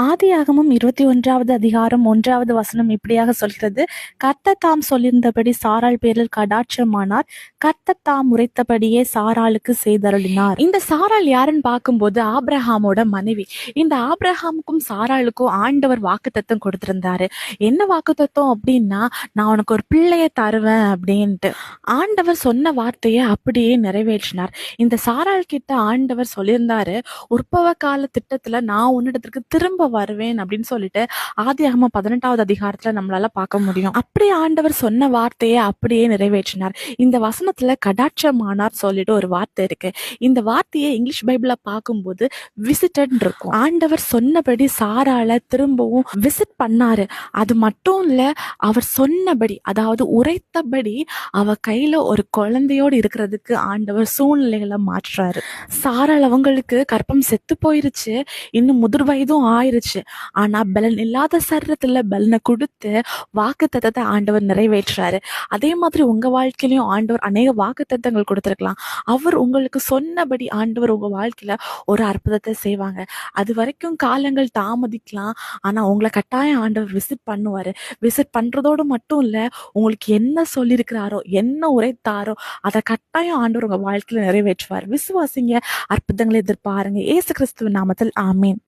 ஆதியாகமும் இருபத்தி ஒன்றாவது அதிகாரம் ஒன்றாவது வசனம் இப்படியாக சொல்கிறது. கர்த்த தாம் சொல்லியிருந்தபடி சாராள் பேரில் கடாட்சமானார். கர்த்த தாம் உரைத்தபடியே சாராளுக்கு செய்தருளினார். இந்த சாரால் யாருன்னு பார்க்கும்போது ஆப்ரஹாமோட மனைவி. இந்த ஆப்ரஹாமுக்கும் சாராளுக்கும் ஆண்டவர் வாக்குத்தத்தம் கொடுத்திருந்தாரு. என்ன வாக்குத்தத்தம் அப்படின்னா நான் உனக்கு ஒரு பிள்ளைய தருவேன் அப்படின்ட்டு. ஆண்டவர் சொன்ன வார்த்தையை அப்படியே நிறைவேற்றினார். இந்த சாரால் கிட்ட ஆண்டவர் சொல்லியிருந்தாரு உற்பவ கால திட்டத்துல நான் உன்னிடத்திற்கு திரும்ப வருவேன் அப்படின்னு சொல்லிட்டு ஆதியாகம பதினெட்டாவது அதிகாரத்துல நம்மளால பார்க்க முடியும். அப்படியே ஆண்டவர் சொன்ன வார்த்தையை அப்படியே நிறைவேற்றினார். இந்த வசனத்துல கடாட்சமானார் சொல்லிட்டு ஒரு வார்த்தை இருக்கு. இந்த வார்த்தையை இங்கிலீஷ் பைபிள பார்க்கும்போது விசிட்டட் இருக்கும். ஆண்டவர் சொன்னபடி சாரால திரும்பவும் விசிட் பண்ணாரு. அது மட்டும் இல்ல அவர் சொன்னபடி அதாவது உரைத்தபடி அவ கையில ஒரு குழந்தையோடு இருக்கிறதுக்கு ஆண்டவர் சூழ்நிலைகளை மாற்றுறாரு. சாரால் அவங்களுக்கு கற்பம் செத்து போயிருச்சு. இன்னும் முதிர் வயதும் ஆயிருச்சு ஆனா பலன் இல்லாத சரீரத்துல பலனை கொடுத்து வாக்கு தத்தத்தை ஆண்டவர் நிறைவேற்றுறாரு. அதே மாதிரி உங்க வாழ்க்கையிலையும் ஆண்டவர் அநேக வாக்கு தத்தங்கள் கொடுத்துருக்கலாம். அவர் உங்களுக்கு சொன்னபடி ஆண்டவர் உங்க வாழ்க்கையில ஒரு அற்புதத்தை செய்வாங்க. அது வரைக்கும் காலங்கள் தாமதிக்கலாம். ஆனா உங்களை கட்டாயம் ஆண்டவர் விசிட் பண்ணுவாரு. விசிட் பண்றதோடு மட்டும் இல்ல உங்களுக்கு என்ன சொல்லியிருக்கிறாரோ என்ன உரைத்தாரோ அதை கட்டாயம் ஆண்டவர் உங்க வாழ்க்கையில நிறைவேற்றுவார். விசுவாசிங்க அற்புதங்களை எதிர்பாருங்க. ஏசு கிறிஸ்துவ நாமத்தில் ஆமீன்.